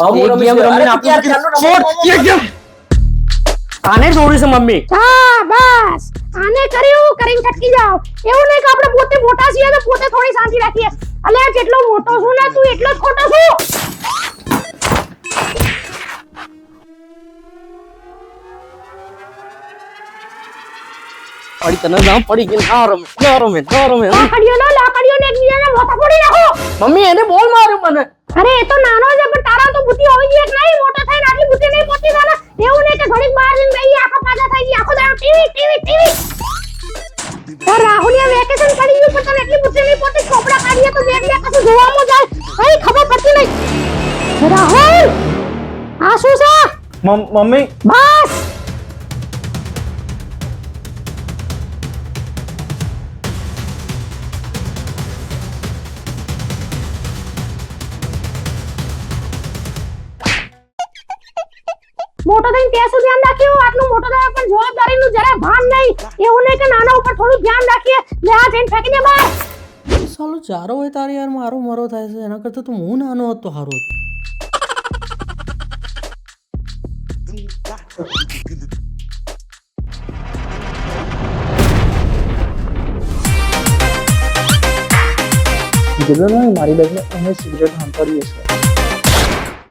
હું રમીશ. આને છોડ્યું છે મમ્મી હા બસ આને કર્યું કરીને છટકી જાવ એવું નહીં કે આપણે પોતે મોટા છીએ તો પોતે થોડી શાંતિ રાખીએ અલે કેટલો મોટો છું ને તું એટલો જ ખોટો છું પડી તને ના પડી ગઈ ના રમે ના રમે ના રમે લાકડીઓ ના લાકડીઓ ને એકબીજાને મોટા ફોડી નાખો મમ્મી એને બોલ માર્યો મને અરે એ તો નાનો તારા હોવી જોઈએ નહીં? મોટો થઈને આટલી બુદ્ધિ નહીં પોતી તને એવું નહીં કે ઘડીક બહાર જઈને બેહી આખો પાછા થઈ ગઈ આખો દાડો ટીવી ટીવી ટીવી. તો રાહુલિયા વેકેશન પડી ગયું પણ તને એટલી બુદ્ધિ નહીં પોતી ચોપડા કાઢીએ તો બે બે કશું જોવામાં જાય. કઈ ખબર પડતી નહીં. રાહુલ આ શું છે? મમ્મી? બસ. મોટો થઈને ત્યાં સુધી ધ્યાન રાખ્યું આટલું મોટો થયો પણ જવાબદારીનું જરા ભાન નહીં. એવું નહીં કે નાના ઉપર થોડું ધ્યાન રાખીએ. લે આ જઈને ફેંકી દે બહાર સાલો ચારો હોય તારે યાર મારો મરો થાય છે. એના કરતા તો હું નાનો હતો સારું હતું. ને મારી બેગને અમે સિગરેટ હંકારીએ છે